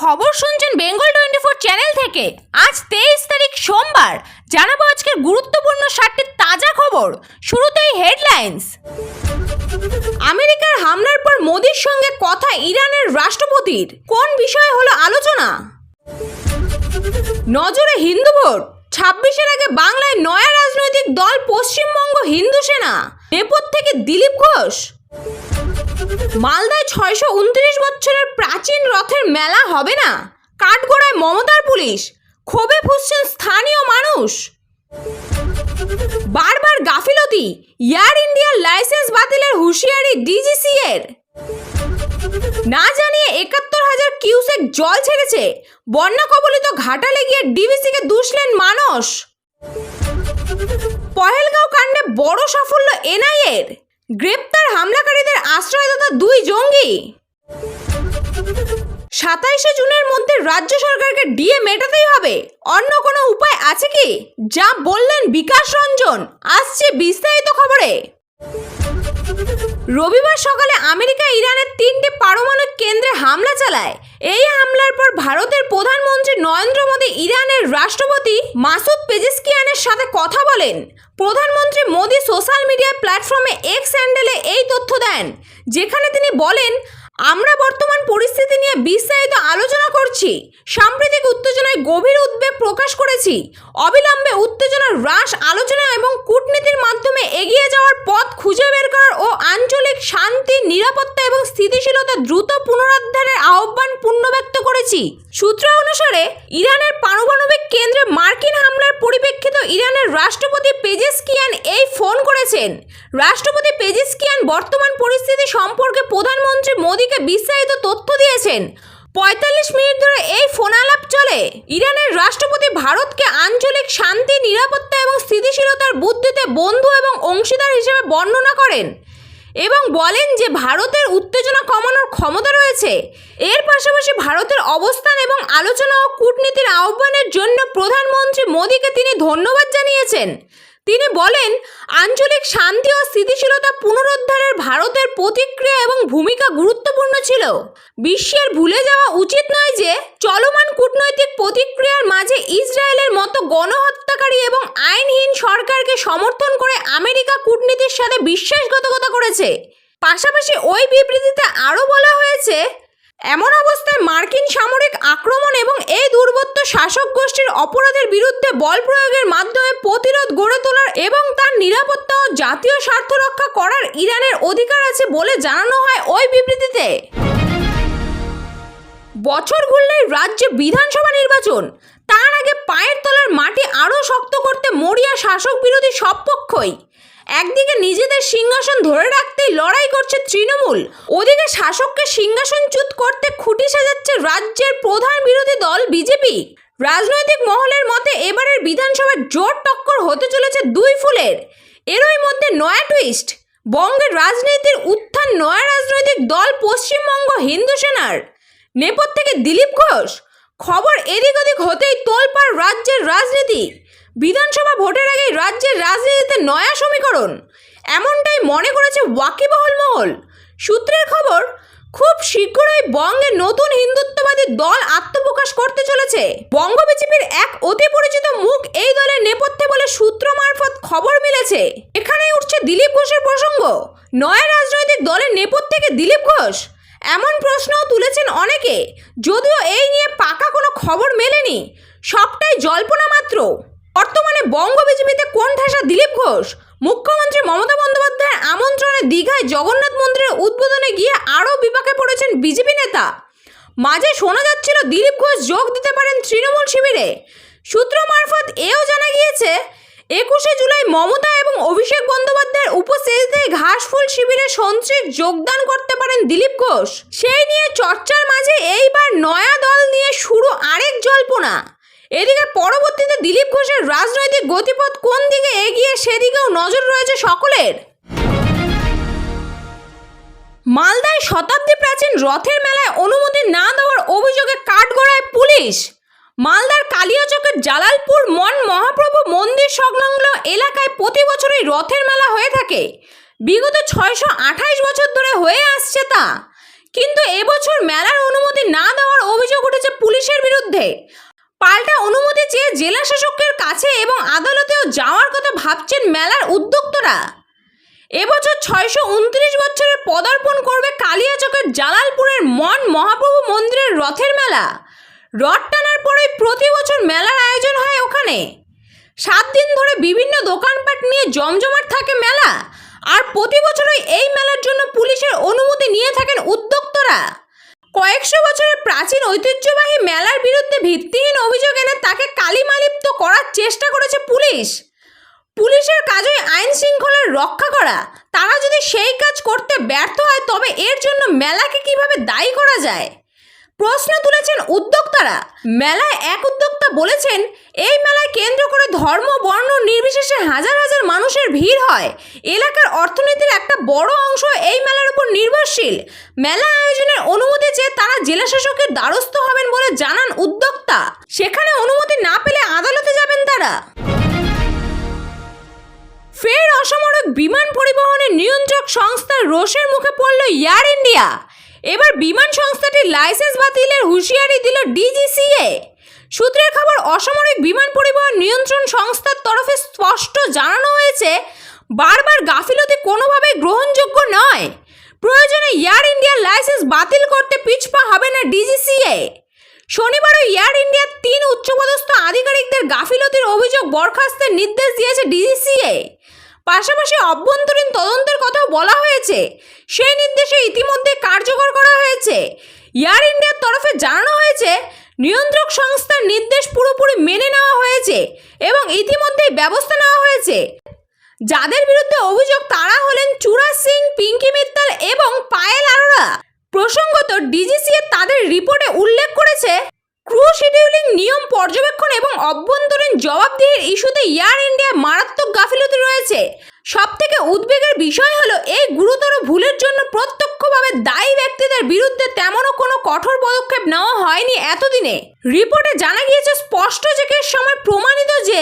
খবর শুনছেন Bengal twenty four channel থেকে। আজ তেইশ তারিখ সোমবার। জানাব আজকের গুরুত্বপূর্ণ সাতটি তাজা খবর। শুরুতেই হেডলাইন্স। আমেরিকার হামলার পর মোদির সঙ্গে কথা ইরানের রাষ্ট্রপতির। কোন বিষয়ে হলো আলোচনা? নজরে হিন্দু ভোট। ছাব্বিশের আগে বাংলায় নয়া রাজনৈতিক দল পশ্চিমবঙ্গ হিন্দু সেনা। নেপথ্যে দিলীপ ঘোষ। মালদায় ছয়শো উনত্রিশ বছরের প্রাচীন রথের মেলা হবে না? কাঠগোড়ায় মমতার পুলিশ? ক্ষোভে ফুসছেন স্থানীয় মানুষ? বারবার গাফিলতি? এয়ার ইন্ডিয়ার লাইসেন্স বাতিলের হুঁশিয়ারি ডিজিসি এর না জানিয়ে একাত্তর হাজার কিউসেক জল ছেড়েছে, বন্যা কবলিত ঘাটালে গিয়ে ডিভিসিকে দুষলেন মানুষ? পহেলগাঁও কাণ্ডে বড় সাফল্য এনআইএর? গ্রেপ্তার হামলাকারীদের আশ্রয়দাতা দুই জঙ্গি। সাতাইশে জুনের মধ্যে রাজ্য সরকারকে ডিএ মেটাতেই হবে। অন্য কোনো উপায় আছে কি? যা বললেন বিকাশ রঞ্জন। আসছে বিস্তারিত খবরে। রবিবার সকালে আমেরিকা, ইরানের তিনটি পারমাণবিক কেন্দ্রে হামলা চালায়। এই হামলার পর ভারতের প্রধানমন্ত্রী নরেন্দ্র মোদী ইরানের রাষ্ট্রপতি মাসুদ পেজেস্কিয়ানের সাথে কথা বলেন। প্রধানমন্ত্রী মোদী সোশ্যাল মিডিয়া প্ল্যাটফর্মে এক্স হ্যান্ডেলে এই তথ্য দেন, যেখানে তিনি বলেন, আমরা বর্তমান পরিস্থিতি নিয়ে বিস্তারিত আলোচনা করছি। সাম্প্রতিক উত্তেজনায় গভীর উদ্বেগ প্রকাশ করেছি। অবিলম্বে উত্তেজনার হ্রাস আলোচনা এবং কূটনীতির মাধ্যমে এগিয়ে যাওয়ার পথ খুঁজে বের করার ও আঞ্চলিক শান্তি, নিরাপত্তা এবং স্থিতিশীলতা দ্রুত পুনরুদ্ধারের আহ্বান পূর্ণ ব্যক্ত করেছি। সূত্র অনুসারে, ইরানের পারমাণবিক কেন্দ্রে মার্কিন হামলার পরিপ্রেক্ষিত ইরানের রাষ্ট্রপতি পেজেসকিয়ান এই ফোন করেছেন। রাষ্ট্রপতি পেজেসকিয়ান বর্তমান পরিস্থিতি সম্পর্কে প্রধানমন্ত্রী মোদীকে বিস্তারিত তথ্য দিয়েছেন। পঁয়তাল্লিশ মিনিট ধরে এই ফোন আলাপ চলে। ইরানের রাষ্ট্রপতি ভারতকে আঞ্চলিক শান্তি, নিরাপত্তা এবং স্থিতিশীলতার বুদ্ধিতে বন্ধু এবং অংশীদার হিসেবে বর্ণনা করেন এবং বলেন যে ভারতের উত্তেজনা কমানোর ক্ষমতা রয়েছে। এর পাশাপাশি ভারতের অবস্থান এবং আলোচনা ও কূটনীতির আহ্বানের জন্য প্রধানমন্ত্রী মোদীকে তিনি ধন্যবাদ জানিয়েছেন। তিনি বলেন, আঞ্চলিক শান্তি ও স্থিতিশীলতা পুনরুদ্ধারের ভারতের প্রতিক্রিয়া এবং ভূমিকা গুরুত্বপূর্ণ ছিল। বিশ্বের ভুলে যাওয়া উচিত নয় যে, চলমান কূটনৈতিক প্রতিক্রিয়ার মাঝে ইসরায়েলের মতো গণহত্যাকারী এবং আইনহীন সরকারকে সমর্থন করে আমেরিকা কূটনীতির সাথে বিশ্বাসঘাতকতা করেছে। পাশাপাশি ওই বিবৃতিতে আরও বলা হয়েছে এমন অবস্থায় মার্কিন সামরিক আক্রমণ এবং এই দুর্বত্ত শাসক গোষ্ঠীর অপরাধের বিরুদ্ধে বল প্রয়োগের মাধ্যমে প্রতিরোধ গড়ে তোলার এবং তার নিরাপত্তা ও জাতীয় স্বার্থ রক্ষা করার ইরানের অধিকার আছে বলে জানানো হয় ওই বিবৃতিতে। বছর ঘুরলেই রাজ্যে বিধানসভা নির্বাচন। তার আগে পায়ের তলার মাটি আরও শক্ত করতে মরিয়া শাসক বিরোধী সব পক্ষই। একদিকে নিজেদের সিংহাসন ধরে রাখতেই লড়াই করছে তৃণমূল, ওদিকে শাসককে সিংহাসনচ্যুত করতে খুঁটি সাজাচ্ছে রাজ্যের প্রধান বিরোধী দল বিজেপি। রাজনৈতিক মহলের মতে এবারের বিধানসভার জোর টক্কর হতে চলেছে দুই ফুলের। এরই মধ্যে নয়া টুইস্ট, বঙ্গের রাজনীতির উত্থান নয়া রাজনৈতিক দল পশ্চিমবঙ্গ হিন্দু সেনার। নেপথ থেকে দিলীপ ঘোষ, খবর এদিক ওদিক হতেই তোলপাড় রাজ্যের রাজনীতি। বিধানসভা ভোটের আগেই রাজ্যের রাজনীতিতে নয়া সমীকরণ। এমনটাই মনে করেছে ওয়াকিবহল মহল। সূত্রের খবর, খুব শীঘ্রই বঙ্গে নতুন হিন্দুত্ববাদী দল আত্মপ্রকাশ করতে চলেছে। বঙ্গ বিজেপির এক অতি পরিচিত মুখ এই দলের নেপথ্যে বলে সূত্র মারফত খবর মিলেছে। এখানেই উঠছে দিলীপ ঘোষের প্রসঙ্গ। নয়া রাজনৈতিক দলের নেপথ্যে দিলীপ ঘোষ? এমন প্রশ্নও তুলেছেন অনেকে। যদিও এই নিয়ে পাকা কোনো খবর মেলেনি। সবটাই জল্পনা মাত্র। বর্তমানে বঙ্গ বিজেপিতে কোন ঠাসা দিলীপ ঘোষ? মুখ্যমন্ত্রী মমতা বন্দ্যোপাধ্যায়ের আমন্ত্রণে দীঘায় জগন্নাথ মন্দিরের উদ্বোধনে গিয়ে আরও বিপাকে পড়েছেন বিজেপি নেতা। মাঝে শোনা যাচ্ছিল দিলীপ ঘোষ যোগ দিতে পারেন তৃণমূল শিবিরে। সূত্র মারফত এও জানা গিয়েছে, একুশে জুলাই মমতা এবং অভিষেক বন্দ্যোপাধ্যায়ের উপস্থিতিতে ঘাসফুল শিবিরে সন্ত্রীর যোগদান করতে পারেন দিলীপ ঘোষ। সেই নিয়ে চর্চার মাঝে এইবার নয়া দল নিয়ে শুরু আরেক জল্পনা। এদিকে পরবর্তীতে দিলীপ ঘোষের রাজনৈতিক গতিপথ কোন দিকে এগিয়ে সেদিকেও নজর রয়েছে সকলের? মালদায় শতাব্দী প্রাচীন রথের মেলায় অনুমতি না দেওয়ার অভিযোগে কাঠগড়ায় পুলিশ। মালদার কালিয়াচকের জালালপুর মন মহাপ্রভু মন্দির সংলগ্ন এলাকায় প্রতি বছরই রথের মেলা হয়ে থাকে। বিগত ছয়শো আঠাইশ বছর ধরে হয়ে আসছে তা। কিন্তু এবছর মেলার অনুমতি না দেওয়ার অভিযোগ উঠেছে পুলিশের বিরুদ্ধে। পাল্টা অনুমতি চেয়ে জেলা শাসকের কাছে এবং আদালতেও যাওয়ার কথা ভাবছেন মেলার উদ্যোক্তরা। এবছর ছয়শো উনত্রিশ বছরের পদার্পণ করবে কালিয়াচকের জালালপুরের মন মহাপ্রভু মন্দিরের রথের মেলা। রথ টানার পরেই প্রতি বছর মেলার আয়োজন হয় ওখানে। সাত দিন ধরে বিভিন্ন দোকানপাট নিয়ে জমজমাট থাকে মেলা। আর প্রতি বছরই এই মেলার জন্য পুলিশের অনুমতি নিয়ে থাকেন উদ্যোক্তরা। কয়েকশো বছরের প্রাচীন ঐতিহ্যবাহী মেলার বিরুদ্ধে ভিত্তিহীন অভিযোগ এনে তাকে কালিমালিপ্ত করার চেষ্টা করেছে পুলিশ। পুলিশের কাজই আইন শৃঙ্খলার রক্ষা করা, তারা যদি সেই কাজ করতে ব্যর্থ হয়, তবে এর জন্য মেলাকে কীভাবে দায়ী করা যায়? প্রশ্ন তুলেছেন উদ্যোক্তারা। মেলায় এক উদ্যোক্তা বলেছেন, এই মেলায় কেন্দ্র করে ধর্ম, বর্ণ নির্বিশেষে হাজার হাজার মানুষের ভিড় হয়। এলাকার অর্থনীতির একটা বড় অংশ এই মেলার উপর নির্ভরশীল। মেলা আয়োজনের অনুমতি চেয়ে তারা জেলা শাসকের দ্বারস্থ হবেন বলে জানান উদ্যোক্তা। সেখানে অনুমতি না পেলে আদালতে যাবেন তারা। ফের অসামরিক বিমান পরিবহনের নিয়ন্ত্রক সংস্থার রোষের মুখে পড়ল এয়ার ইন্ডিয়া। এবার বিমান সংস্থাটির লাইসেন্স বাতিলের হুঁশিয়ারি দিল ডিজিসিএ। সূত্রের খবর, অসামরিক বিমান পরিবহন নিয়ন্ত্রণ সংস্থার তরফে স্পষ্ট জানানো হয়েছে, বারবার গাফিলতি কোনোভাবে গ্রহণযোগ্য নয়। প্রয়োজনে এয়ার ইন্ডিয়ার লাইসেন্স বাতিল করতে পিছপা হবে না ডিজিসিএ। শনিবারও এয়ার ইন্ডিয়ার তিন উচ্চপদস্থ আধিকারিকদের গাফিলতির অভিযোগ বরখাস্তের নির্দেশ দিয়েছে ডিজিসিএ। পাশাপাশি অভ্যন্তরীণ তদন্তের কথাও বলা হয়েছে। সেই নির্দেশে ইতিমধ্যে কার্যকর করা হয়েছে। এয়ার ইন্ডিয়ার তরফে জানানো হয়েছে, নিয়ন্ত্রক সংস্থার নির্দেশ পুরোপুরি মেনে নেওয়া হয়েছে এবং ইতিমধ্যেই ব্যবস্থা নেওয়া হয়েছে। যাদের বিরুদ্ধে অভিযোগ তারা হলেন চূড়া সিং, পিঙ্কি মিত্তাল এবং পায়েল আরোরা। প্রসঙ্গত, ডিজিসিএ তাদের রিপোর্টে উল্লেখ করেছে ক্রু শিডিউলিং নিয়ম পর্যবেক্ষণ এবং অভ্যন্তরীণ জবাবদিহির ইস্যুতে এয়ার ইন্ডিয়া মারাত্মক গাফিলতি রয়েছে। সব থেকে উদ্বেগের বিষয় হলো এই গুরুতর ভুলের জন্য প্রত্যক্ষভাবে দায়ী ব্যক্তিদের বিরুদ্ধে তেমনও কোনো কঠোর পদক্ষেপ নেওয়া হয়নি এতদিনে। রিপোর্টে জানা গিয়েছে, স্পষ্ট চেকের সময় প্রমাণিত যে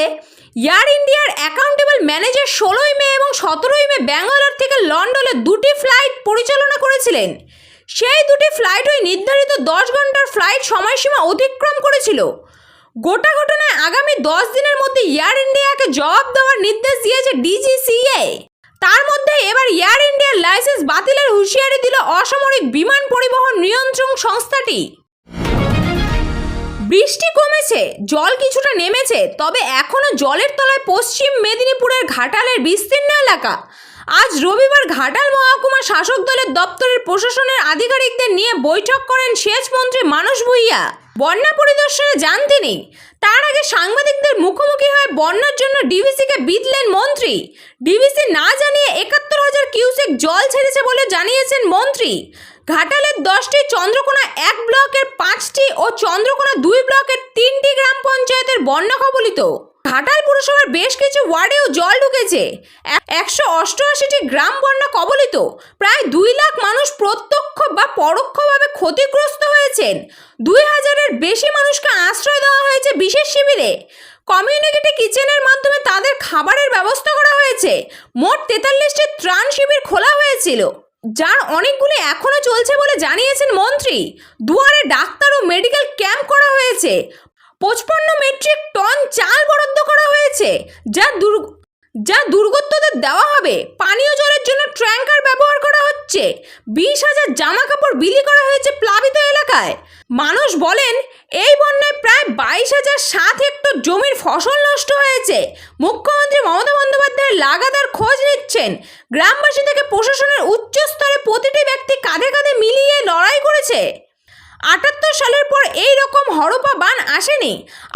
এয়ার ইন্ডিয়ার অ্যাকাউন্টেবল ম্যানেজার ষোলোই মে এবং সতেরোই মে ব্যাঙ্গালোর থেকে লন্ডনে দুটি ফ্লাইট পরিচালনা করেছিলেন। সেই দুটি ফ্লাইট ওই নির্ধারিত দশ ঘণ্টার ফ্লাইট সময়সীমা অতিক্রম করেছিল। গোটা ঘটনায় আগামী দশ দিনের মধ্যে এয়ার ইন্ডিয়াকে জবাব দেওয়ার নির্দেশ দিয়েছে ডিজিসিএ তার মধ্যে এবার এয়ার ইন্ডিয়ার লাইসেন্স বাতিলের হুঁশিয়ারি দিল অসামরিক বিমান পরিবহন নিয়ন্ত্রণ সংস্থাটি। বৃষ্টি কমেছে, জল কিছুটা নেমেছে, তবে এখনও জলের তলায় পশ্চিম মেদিনীপুরের ঘাটালের বিস্তীর্ণ এলাকা। আজ রবিবার ঘাটাল মহকুমা শাসক দলের দপ্তরের প্রশাসনের আধিকারিকদের নিয়ে বৈঠক করেন সেচ মন্ত্রী মানস ভুইয়া। বন্যা পরিদর্শনে যান তিনি। তার আগে সাংবাদিকদের মুখোমুখি হয়ে বন্যার জন্য ডিভিসিকে বিদলেন মন্ত্রী। ডিভিসি না জানিয়ে একাত্তর হাজার কিউসেক জল ছেড়েছে বলে জানিয়েছেন মন্ত্রী। ঘাটালের দশটি চন্দ্রকোনা এক ব্লকের পাঁচটি ও চন্দ্রকোনা দুই ব্লকের তিনটি গ্রাম পঞ্চায়েতের বন্যা কবলিত। ঘাটাল পুরসভার বেশ কিছু ওয়ার্ডেও জল ঢুকেছে। একশো অষ্টআশিটি গ্রাম বন্যা কবলিত। প্রায় দুই লাখ মানুষ প্রত্যক্ষ বা পরোক্ষভাবে ক্ষতিগ্রস্ত হয়েছেন। দুই হাজারের বেশি মানুষকে আশ্রয় দেওয়া হয়েছে বিশেষ শিবিরে। কমিউনিটি কিচেনের মাধ্যমে তাদের খাবারের ব্যবস্থা করা হয়েছে। মোট তেতাল্লিশটি ত্রাণ শিবির খোলা হয়েছিল, যার অনেকগুলি এখনও চলছে বলে জানিয়েছেন মন্ত্রী। দুয়ারে ডাক্তার ও মেডিকেল ক্যাম্প করা হয়েছে। পঁচপান্ন মেট্রিক টন চাল বরাদ্দ করা হয়েছে, যা দুর্গ যা দুর্গতদের দেওয়া হবে। পানীয় জলের জন্য ট্র্যাঙ্কার ব্যবহার করা হচ্ছে। বিশ হাজার জামা কাপড় বিলি করা হয়েছে প্লাবিত এলাকায়। মানুষ বলেন, এই বন্যায় প্রায় বাইশ হাজার সাত হেক্টর জমির ফসল নষ্ট হয়েছে। মুখ্যমন্ত্রী মমতা বন্দ্যোপাধ্যায় লাগাতার খোঁজ নিচ্ছেন। গ্রামবাসী থেকে প্রশাসনের উচ্চ স্তরে প্রতিটি ব্যক্তি কাঁধে কাঁধে মিলিয়ে লড়াই করেছে। আটাত্তর সালের পর এই রকম হরপা বান আসেনি।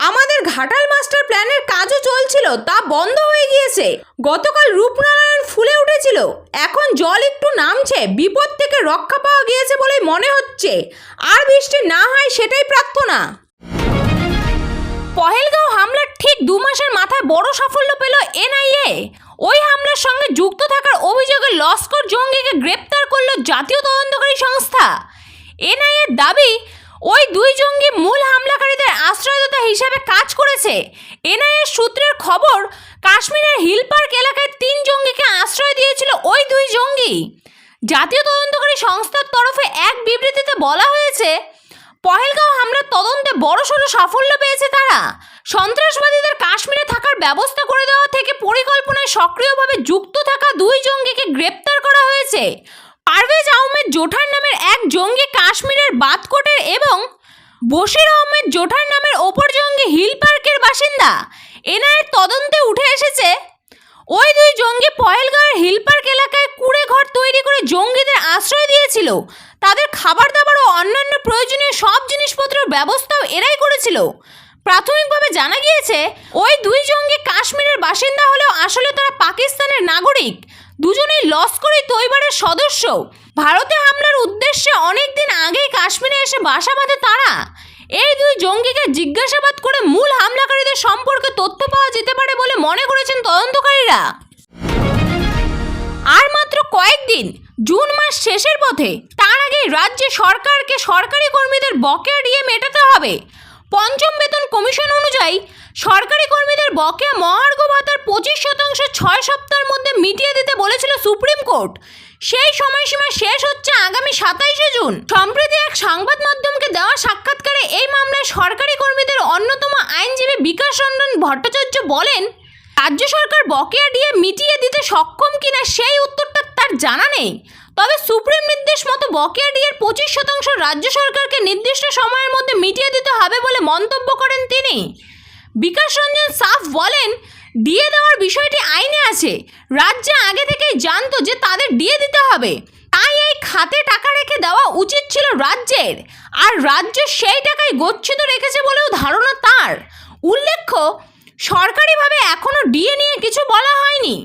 আমাদের ঘাটাল মাস্টার প্ল্যানের কাজও চলছিল, তা বন্ধ হয়ে গিয়েছে। গতকাল রূপনারায়ণ ফুলে উঠেছিল। এখন জল একটু নামছে, বিপদ থেকে রক্ষা পাওয়া গিয়েছে বলে মনে হচ্ছে। আর বৃষ্টি না হয় সেটাই প্রার্থনা। পহেলগাঁও হামলার ঠিক দু মাসের মাথায় বড় সাফল্য পেল এনআইএ। ওই হামলার সঙ্গে যুক্ত থাকার অভিযোগে লস্কর জঙ্গিকে গ্রেপ্তার করল জাতীয় তদন্তকারী সংস্থা। এনআইএর দাবি ওই দুই জঙ্গি মূল হামলাকারীদের আশ্রয়দাতা হিসাবে কাজ করেছে। এনআইএর সূত্রের খবর, কাশ্মীরের হিল পার্ক এলাকায় তিন জঙ্গিকে আশ্রয় দিয়েছিল ওই দুই জঙ্গি। জাতীয় তদন্তকারী সংস্থার তরফে এক বিবৃতিতে বলা হয়েছে, পহেলগাঁও হামলার তদন্তে বড়সড় সাফল্য পেয়েছে তারা। সন্ত্রাসবাদীদের কাশ্মীরে থাকার ব্যবস্থা করে দেওয়া থেকে পরিকল্পনায় সক্রিয়ভাবে যুক্ত থাকা দুই জঙ্গিকে গ্রেপ্তার করা হয়েছে। পারভেজ আহমেদ জোঠার নামের এক জঙ্গি কাশ্মীরের বাতকোটের এবং বশির আহমেদ জোঠার নামের ওপর জঙ্গি হিল পার্কের বাসিন্দা। এনআইয়ের তদন্তে উঠে এসেছে, ওই দুই জঙ্গি পয়েলগাঁওয়ের হিল পার্ক এলাকায় কুড়ে ঘর তৈরি করে জঙ্গিদের আশ্রয় দিয়েছিল। তাদের খাবার দাবার ও অন্যান্য প্রয়োজনীয় সব জিনিসপত্রের ব্যবস্থাও এরাই করেছিল। প্রাথমিকভাবে জানা গিয়েছে, ওই দুই জঙ্গি কাশ্মীরের বাসিন্দা হলেও আসলে তারা পাকিস্তানের নাগরিক। দুজনেই লস্করি তৈবারের সদস্য। ভারতে হামলার উদ্দেশ্যে অনেক দিন আগেই কাশ্মীরে এসে বাসা বাঁধে তারা। এই দুই জঙ্গিকে জিজ্ঞাসাবাদ করে মূল হামলাকারীদের সম্পর্কে তথ্য পাওয়া যেতে পারে বলে মনে করেছেন তদন্তকারীরা। আর মাত্র কয়েকদিন, জুন মাস শেষের পথে তার আগে রাজ্যে সরকারকে সরকারি কর্মীদের বকেয়া দিয়ে মেটাতে হবে। পঞ্চম বেতন কমিশন অনুযায়ী সরকারি কর্মীদের বকেয়া মহার্ঘ ভাতার পঁচিশ শতাংশ ছয় সপ্তাহের মধ্যে মিটিয়ে দিতে বলেছিল সুপ্রিম কোর্ট। সেই সময়সীমা শেষ হচ্ছে আগামী সাতাইশে জুন। সম্প্রতি এক সংবাদ মাধ্যমকে দেওয়া সাক্ষাৎকারে এই মামলায় সরকারি কর্মীদের অন্যতম আইনজীবী বিকাশ রঞ্জন ভট্টাচার্য বলেন, রাজ্য সরকার বকেয়া দিয়ে মিটিয়ে দিতে সক্ষম কিনা সেই উত্তরটা তার জানা নেই। তবে সুপ্রিম নির্দেশ মতো বকেয়া ডিয়ের পঁচিশ শতাংশ রাজ্য সরকারকে নির্দিষ্ট সময়ের মধ্যে মিটিয়ে দিতে হবে বলে মন্তব্য করেন তিনি। বিকাশ রঞ্জন সাফ বলেন দিয়ে দেওয়ার বিষয়টি আইনে আছে। রাজ্যে আগে থেকেই জানতো যে তাদের দিয়ে দিতে হবে। তাই এই খাতে টাকা রেখে দেওয়া উচিত ছিল রাজ্যের। আর রাজ্য সেই টাকায় গচ্ছিত রেখেছে বলেও ধারণা তার। উল্লেখ্য, সরকারিভাবে এখনও ডিএ নিয়ে কিছু বলা হয়নি।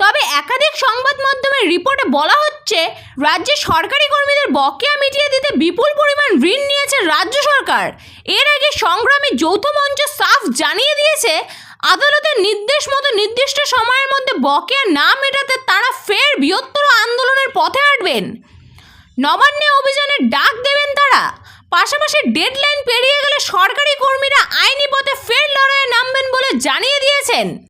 তবে একাধিক সংবাদ মাধ্যমের রিপোর্টে বলা হচ্ছে, রাজ্যে সরকারি কর্মীদের বকেয়া মিটিয়ে দিতে বিপুল পরিমাণ ঋণ নিয়েছে রাজ্য সরকার। এর আগে সংগ্রামী যৌথ মঞ্চ সাফ জানিয়ে দিয়েছে, আদালতের নির্দেশ মতো নির্দিষ্ট সময়ের মধ্যে বকেয়া না মেটাতে তারা ফের বৃহত্তর আন্দোলনের পথে হাঁটবেন। নবান্নে অভিযানের ডাক দেবেন তারা। পাশাপাশি ডেডলাইন পেরিয়ে গেলে সরকারি কর্মীরা আইনি পথে ফের লড়াইয়ে নামবেন বলে জানিয়ে দিয়েছেন।